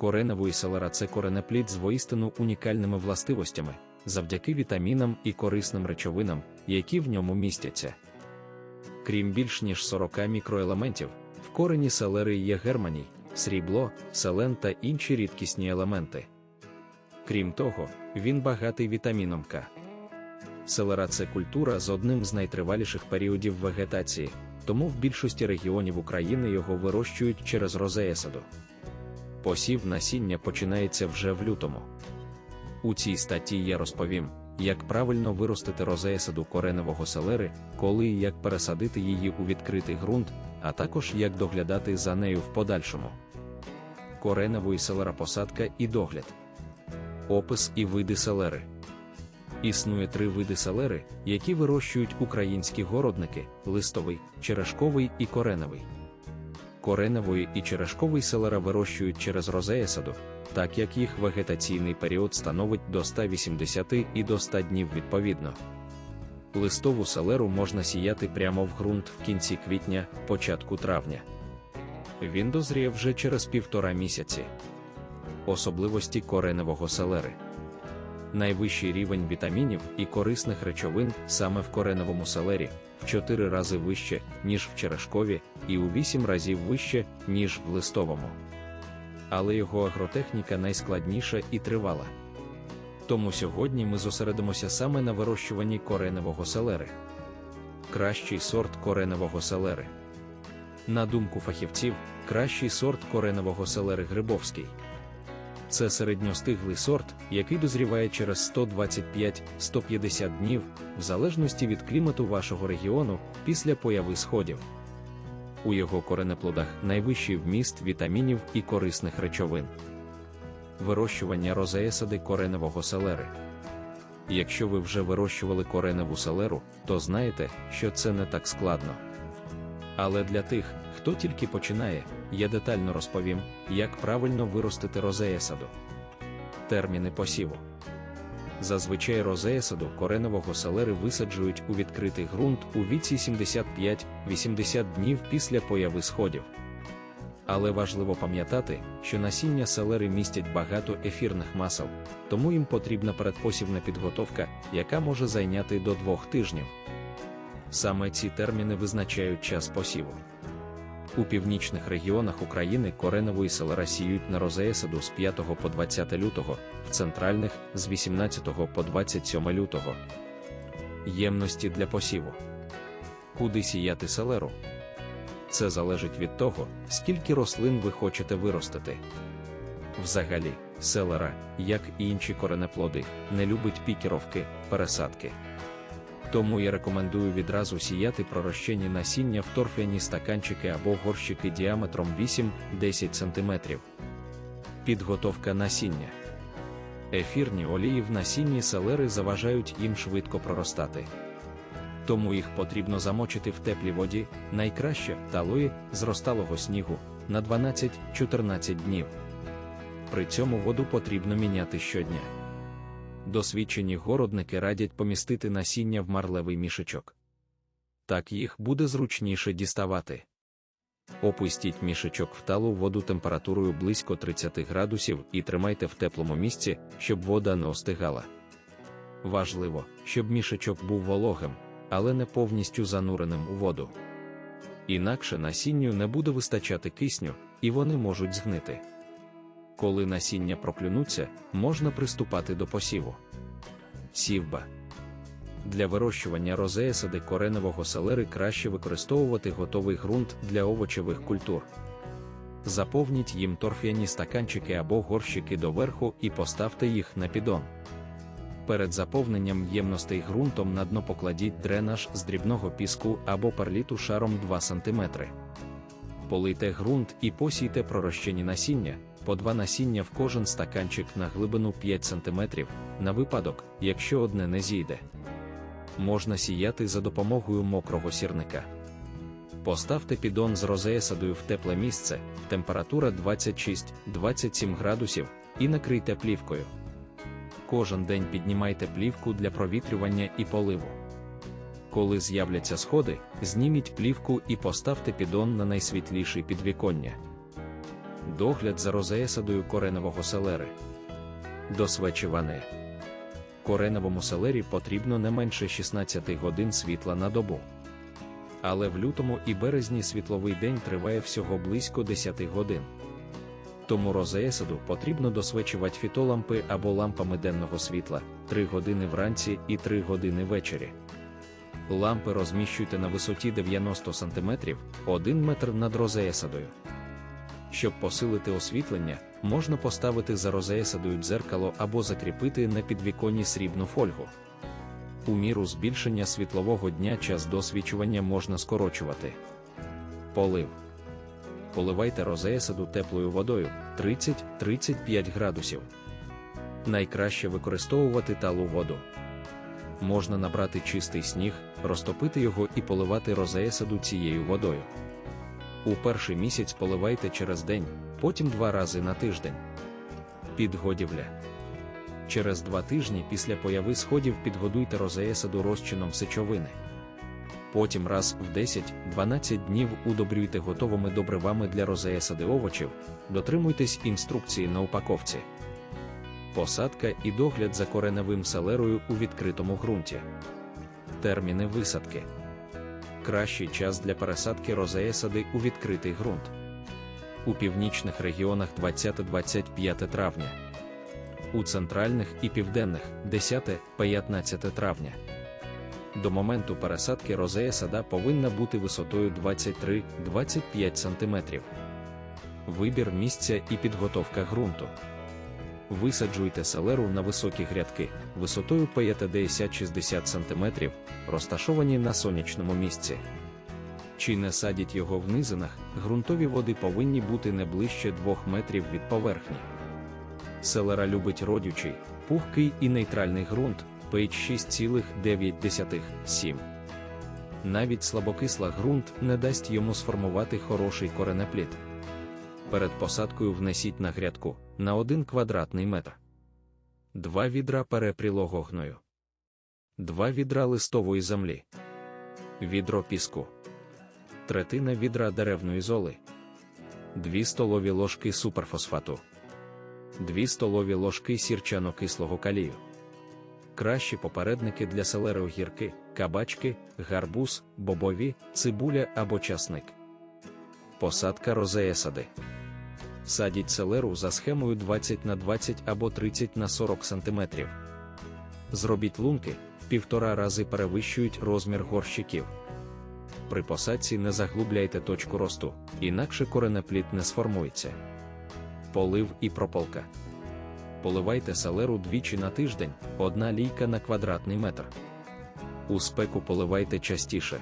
Кореневої селера це коренеплід з воістину унікальними властивостями, завдяки вітамінам і корисним речовинам, які в ньому містяться. Крім більш ніж 40 мікроелементів, в корені селери є германій, срібло, селен та інші рідкісні елементи. Крім того, він багатий вітаміном К. Селера це культура з одним з найтриваліших періодів вегетації, тому в більшості регіонів України його вирощують через розеясаду. Посів насіння починається вже в лютому. У цій статті я розповім, як правильно виростити розеясаду кореневого селери, коли і як пересадити її у відкритий ґрунт, а також як доглядати за нею в подальшому. Кореневої селерапосадка і догляд. Опис і види селери. Існує три види селери, які вирощують українські городники: листовий, черешковий і кореневий. Кореневої і черешковий селера вирощують через розеясаду, так як їх вегетаційний період становить до 180 і до 100 днів відповідно. Листову селеру можна сіяти прямо в ґрунт в кінці квітня, початку травня. Він дозріє вже через півтора місяці. Особливості кореневого селери. Найвищий рівень вітамінів і корисних речовин саме в кореневому селері в 4 рази вище, ніж в черешкові, і у 8 разів вище, ніж в листовому. Але його агротехніка найскладніша і тривала. Тому сьогодні ми зосередимося саме на вирощуванні кореневого селери. Кращий сорт кореневого селери. На думку фахівців, кращий сорт кореневого селери Грибовський. Це середньостиглий сорт, який дозріває через 125-150 днів, в залежності від клімату вашого регіону після появи сходів. У його коренеплодах найвищий вміст вітамінів і корисних речовин. Вирощування розеясади кореневого селери. Якщо ви вже вирощували кореневу селеру, то знаєте, що це не так складно. Але для тих, хто тільки починає, я детально розповім, як правильно виростити розеясаду. Терміни посіву. Зазвичай розеясаду кореневого селери висаджують у відкритий ґрунт у віці 75-80 днів після появи сходів. Але важливо пам'ятати, що насіння селери містять багато ефірних масел, тому їм потрібна передпосівна підготовка, яка може зайняти до двох тижнів. Саме ці терміни визначають час посіву. У північних регіонах України кореневої селера сіють на розеясаду з 5 по 20 лютого, в центральних з 18 по 27 лютого. Ємності для посіву. Куди сіяти селеру? Це залежить від того, скільки рослин ви хочете виростити. Взагалі, селера, як і інші коренеплоди, не любить пікіровки, пересадки. Тому я рекомендую відразу сіяти пророщені насіння в торфяні стаканчики або горщики діаметром 8-10 см. Підготовка насіння. Ефірні олії в насінні селери заважають їм швидко проростати. Тому їх потрібно замочити в теплій воді, найкраще талої з розталого снігу на 12-14 днів. При цьому воду потрібно міняти щодня. Досвідчені городники радять помістити насіння в марлевий мішечок. Так їх буде зручніше діставати. Опустіть мішечок в талу воду температурою близько 30 градусів і тримайте в теплому місці, щоб вода не остигала. Важливо, щоб мішечок був вологим, але не повністю зануреним у воду. Інакше насінню не буде вистачати кисню, і вони можуть згнити. Коли насіння проклюнуться, можна приступати до посіву. Сівба. Для вирощування розеясади кореневого селери краще використовувати готовий ґрунт для овочевих культур. Заповніть їм торф'яні стаканчики або горщики доверху і поставте їх на підон. Перед заповненням ємностей ґрунтом на дно покладіть дренаж з дрібного піску або перліту шаром 2 см. Полийте ґрунт і посійте пророщені насіння, по два насіння в кожен стаканчик на глибину 5 см, на випадок, якщо одне не зійде. Можна сіяти за допомогою мокрого сірника. Поставте підон з розеясадою в тепле місце, температура 26-27 градусів, і накрийте плівкою. Кожен день піднімайте плівку для провітрювання і поливу. Коли з'являться сходи, зніміть плівку і поставте підон на найсвітліший підвіконня. Догляд за розеесадою коренового селери. Досвечиване. Кореновому селері потрібно не менше 16 годин світла на добу. Але в лютому і березні світловий день триває всього близько 10 годин. Тому розеесаду потрібно досвечувати фітолампи або лампами денного світла 3 години вранці і 3 години ввечері. Лампи розміщуйте на висоті 90 см 1 метр над розеесадою. Щоб посилити освітлення, можна поставити за розеесадою дзеркало або закріпити на підвіконні срібну фольгу. У міру збільшення світлового дня час досвічування можна скорочувати. Полив. Поливайте розеесаду теплою водою 30-35 градусів. Найкраще використовувати талу воду. Можна набрати чистий сніг, розтопити його і поливати розеесаду цією водою. У перший місяць поливайте через день, потім два рази на тиждень. Підгодівля. Через два тижні після появи сходів підгодуйте розеесаду розчином сечовини. Потім раз в 10-12 днів удобрюйте готовими добривами для розеесади овочів, дотримуйтесь інструкції на упаковці. Посадка і догляд за кореневим селерою у відкритому ґрунті. Терміни висадки. Кращий час для пересадки розеесади у відкритий ґрунт. У північних регіонах 20-25 травня. У центральних і південних 10-15 травня. До моменту пересадки розея сада повинна бути висотою 23-25 см. Вибір місця і підготовка ґрунту. Висаджуйте селеру на високі грядки висотою 50-60 см, розташовані на сонячному місці. Чи не садять його в низинах, ґрунтові води повинні бути не ближче 2 метрів від поверхні. Селера любить родючий, пухкий і нейтральний ґрунт, pH 6,9-7. Навіть слабокисла ґрунт не дасть йому сформувати хороший коренеплід. Перед посадкою внесіть на грядку на 1 квадратний метр. 2 відра перепрілого гною. 2 відра листової землі. Відро піску. Третина відра деревної золи. 2 столові ложки суперфосфату. 2 столові ложки сірчано-кислого калію. Кращі попередники для селери огірки, кабачки, гарбуз, бобові, цибуля або часник. Посадка розеесади. Садіть селеру за схемою 20 на 20 або 30 на 40 см. Зробіть лунки, в півтора рази перевищують розмір горщиків. При посадці не заглубляйте точку росту, інакше коренеплід не сформується. Полив і прополка. Поливайте селеру двічі на тиждень, одна лійка на квадратний метр. У спеку поливайте частіше.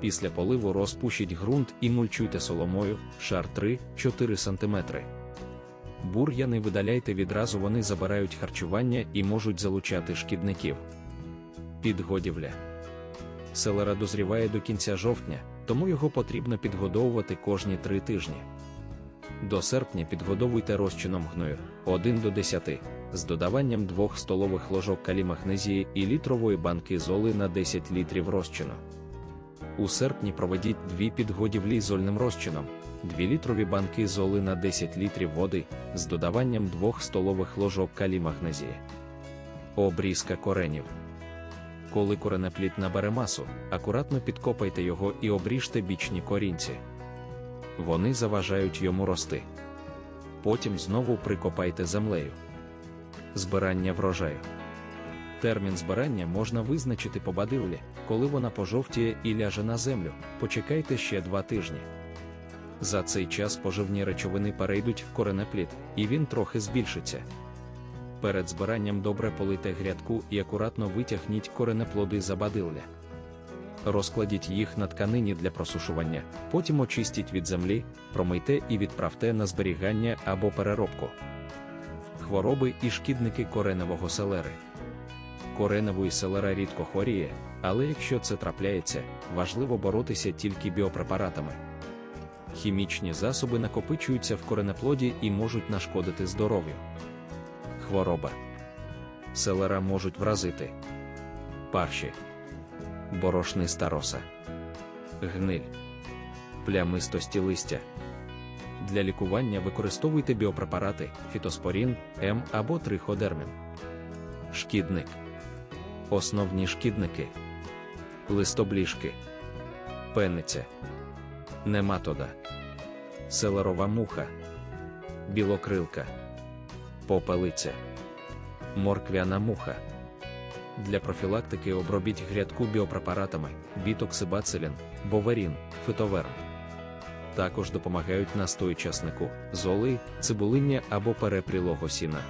Після поливу розпушіть ґрунт і мульчуйте соломою, шар 3-4 см. Бур'яни видаляйте відразу, вони забирають харчування і можуть залучати шкідників. Підгодівля. Селера дозріває до кінця жовтня, тому його потрібно підгодовувати кожні 3 тижні. До серпня підгодовуйте розчином гною 1 до 10 з додаванням 2 столових ложок калімагнезії і літрової банки золи на 10 літрів розчину. У серпні проведіть дві підгодівлі зольним розчином, 2 літрові банки золи на 10 літрів води з додаванням 2 столових ложок калімагнезії. Обрізка коренів. Коли коренеплід набере масу, акуратно підкопайте його і обріжте бічні корінці. Вони заважають йому рости. Потім знову прикопайте землею. Збирання врожаю. Термін збирання можна визначити по бадилі, коли вона пожовтіє і ляже на землю. Почекайте ще два тижні. За цей час поживні речовини перейдуть в коренеплід, і він трохи збільшиться. Перед збиранням добре полийте грядку і акуратно витягніть коренеплоди за бадилля. Розкладіть їх на тканині для просушування, потім очистіть від землі, промийте і відправте на зберігання або переробку. Хвороби і шкідники кореневого селери. Кореневої селера рідко хворіє, але якщо це трапляється, важливо боротися тільки біопрепаратами. Хімічні засоби накопичуються в коренеплоді і можуть нашкодити здоров'ю. Хвороба. Селера можуть вразити парші борошниста роса, гниль, плямистості листя, Для лікування використовуйте біопрепарати фітоспорін, М або триходермін. Шкідник. Основні шкідники. Листобліжки. Пениця. Нематода. Селерова муха. Білокрилка. Попелиця. Морквяна муха. Для профілактики обробіть грядку біопрепаратами бітоксибацилін, боварін, фитоверм. Також допомагають настой часнику, золи, цибулиння або перепрілого сіна.